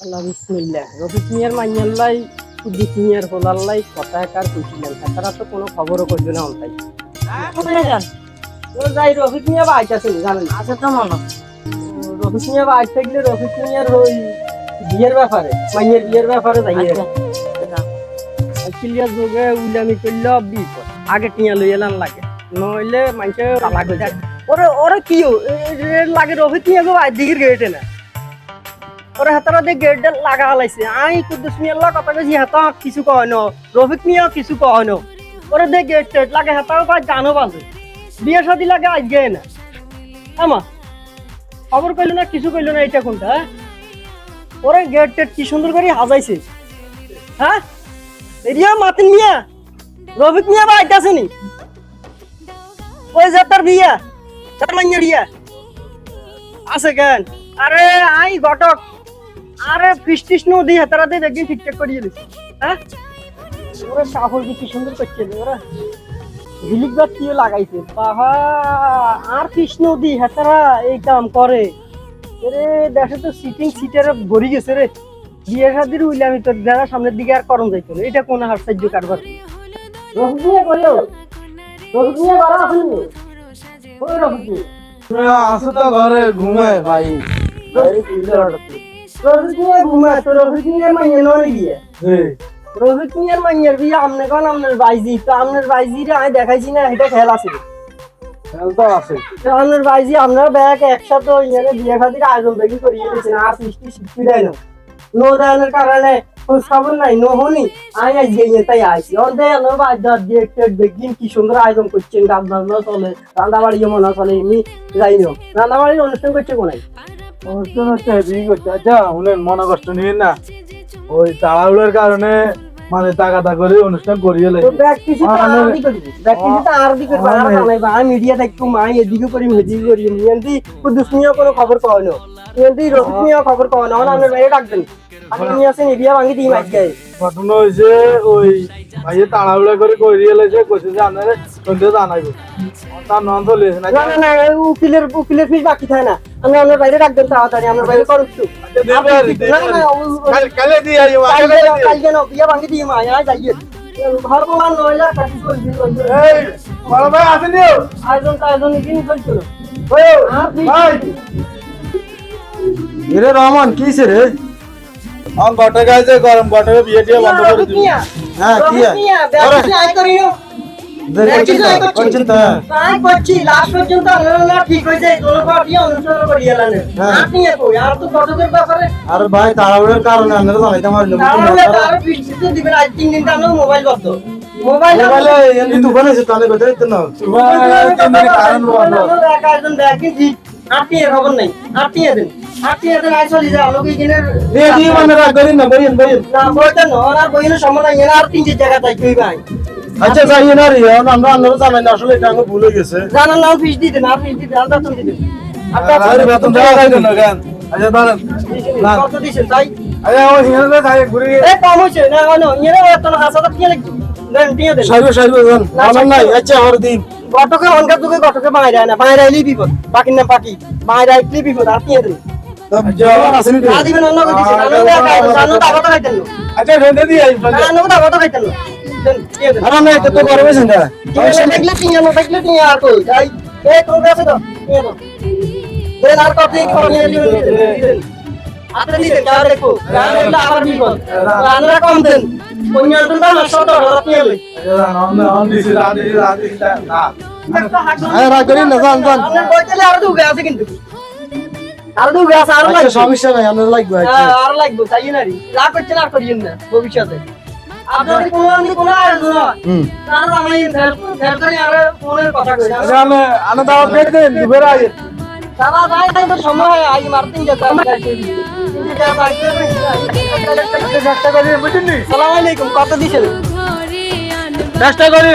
আল্লাহ বিসমিল্লাহ। রফিক মিয়ার মাইয়াল্লাই সুদীপ মিয়ার হোলাল্লাই কথা একার কইছিলেন তারা তো কোনো খবরও করবে না অন্তাই। ও যাই রফিক মিয়া বাইতেছেন জানেন আছে তো মনে। রফিক মিয়া বাইর থাকলে রফিক মিয়ার ওই বিয়ের ব্যাপারে মাইয়ের বিয়ের ব্যাপারে যাই আচ্ছা। যোগে উলামি করলে বিপদ। আগে টিয়া লই এলাম লাগে। নইলে মানুষে তালাক হয়ে যায় ওরে ওরে কি লাগে রফিক মিয়া গো আই দিগির গেটে না ওরে হাতারা দিয়ে গেট লাগা হালাইছে। আই কুদ্দুস মিয়ার লগ কথা কইছি, হাতা কিছু কয় ন। রফিক মিয়া কিছু কয় ন। ওরে দে গেট টেট লাগে হাতাও পায় গানও বাজে বিয়ে শাদি লাগে আজ গে না। আমা, খবর কইলো না, কিছু কইলো না এটা কোনটা হ্যাঁ? ওরে গেট টেট কি সুন্দর করে হাজাইছে হ্যাঁ? এরিয়া মাতিন মিয়া, রফিক মিয়া বা আইতাছে নি? ওই যে তার বিয়া, তার মাইয়া বিয়া। আছে কেন? আরে, আই ঘটক। আরে ফিস্টিস হেতারাতে দেখি ঠিকঠাক করিয়ে দিছি। হ্যাঁ? ওরা সাহস কি সুন্দর করছে ওরা। দিয়ে লাগাইছে। বাবা আর কৃষ্ণ দি হেতারা এই কাম করে। রে দেশে তো সিটিং সিটের ভরি গেছে রে। বিয়ে শাদির উইলে আমি তোর যারা সামনের দিকে আর করম যাইতো না। এটা কোন হাস্য কারবার? রহমিয়া বাড়া আসেন ওই রহমিয়া আসো তো ঘরে ঘুমায় ভাই। মাইয়া গিয়ে মাইয়ার বিয়ে আমনে কোন আমনের বাইজি তো আমনের বাইজি রে আমি দেখাইছি না এটা খেল আছে খেল তো আছে তো আমনের বাইজি আপনার ব্যাগ একসাথে ইয়ারে বিয়ে খাতির আয়োজন দেখি করিয়ে দিয়েছেন আর সৃষ্টি শিখতে দেয় না নো দেওয়ার কারণে খবর নাই নো হনি আমি আজ গিয়ে তাই আইছি অর্ধে আলো বাজার দিয়ে দেখবেন কি সুন্দর আয়োজন করছেন গান বাজনা চলে রান্না বাড়ি মনে চলে এমনি যাই না রান্না বাড়ির অনুষ্ঠান করছে কোনায় অনুষ্ঠান হচ্ছে আচ্ছা শুনেন মনে কষ্ট না। ওই তাড়াহুড়োর কারণে মানে টাকা করে অনুষ্ঠান করিয়ে লাগে মিডিয়া দেখতো মাই এদিকে করি এদিকে করি কোনো খবর পাওয়া না এমনি রফিক মিয়া খবর পাওয়া না আমার আপনার বাইরে ডাকবেন। আপনি নিয়ে আসেন বিয়া ভাঙি দিই মাইক গায়ে। ঘটনা হয়েছে ওই ভাইয়ে তাড়াহুড়া করে করিয়ে লেছে কইছে যে আপনারা সন্ধ্যে জানাইব তার নন তো লেছে না না না না উকিলের উকিলের ফিস বাকি থাকে না। আমি আপনার বাইরে ডাকবেন তাড়াতাড়ি আপনার বাইরে করুক না না ও- ও- কালে দিয়ে আইও কালকে না- বিয়া ভাঙি দিই মা আয় যাইয়ে। এই বড় ভাই আসেনি আয়োজন আয়োজন দিন চলছিল। ভাই। এরে রহমান কিসে রে? আমার গটে গাইছে গরম গটে বিয়ে টিয়ে বন্ধ করে দিবি। হ্যাঁ কি করছেন তো তাই করছি। লাস্ট পর্যন্ত আলোচনা ঠিক হয়েছে দোনো পার্টি অনুসরণ করি এলানে হ্যাঁ। আপনি এত আর তো ভাই তাড়াহুড়োর কারণে আপনারা দিন মোবাইল বন্ধ। মোবাইল মোবাইলে তুফান আছে তাহলে কোথায় তো কারণ আপনি খবর নাই? আপনি এদেন মানে না আচ্ছা যাই রে আমরা আপনারা জানাই আসলে এটা ভুল গেছে। জানার নাম ফিস দিতেন আর ফিস দিতেন আর বেতন দিতেন আরে বেতন দেওয়া যায় না কেন আচ্ছা দাঁড়ান। কত দিছেন তাই? আরে ও হিন্দে যাই ঘুরে এ কম হয়েছে না না ইয়ে এত হাজার টাকা দিয়ে লাগবে দেন দিয়ে দেন। সাইবে সাইবে জান আমার নাই আচ্ছা আর দিন। গটকে অনকার দুকে গটকে বাইরে আয় না বাইরে আইলেই বিপদ। পাকির না পাকি বাইরে আইলেই বিপদ আর দিয়ে দেন। করে কম দেন। রাগ করেন না জান জান বইতেলে আরও দুবে আছে কিন্তু। আরও দুবে আছে আরও আচ্ছা লাগবে। সমস্যা নাই আমরা লাগবে আচ্ছা। হ্যাঁ, আরও লাগবে তাই না রে করছেন আর করিয়েন না ভবিষ্যতে। আপনার কোনো আমি কোনো আয়োজন নয় হুম। আমি ফেরতারি আর ফোনের কথা কই আমি দাও পেট দেন দুবের আই। দাদা ভাই তাই তো সময় আই কত দিছেন? চেষ্টা করি।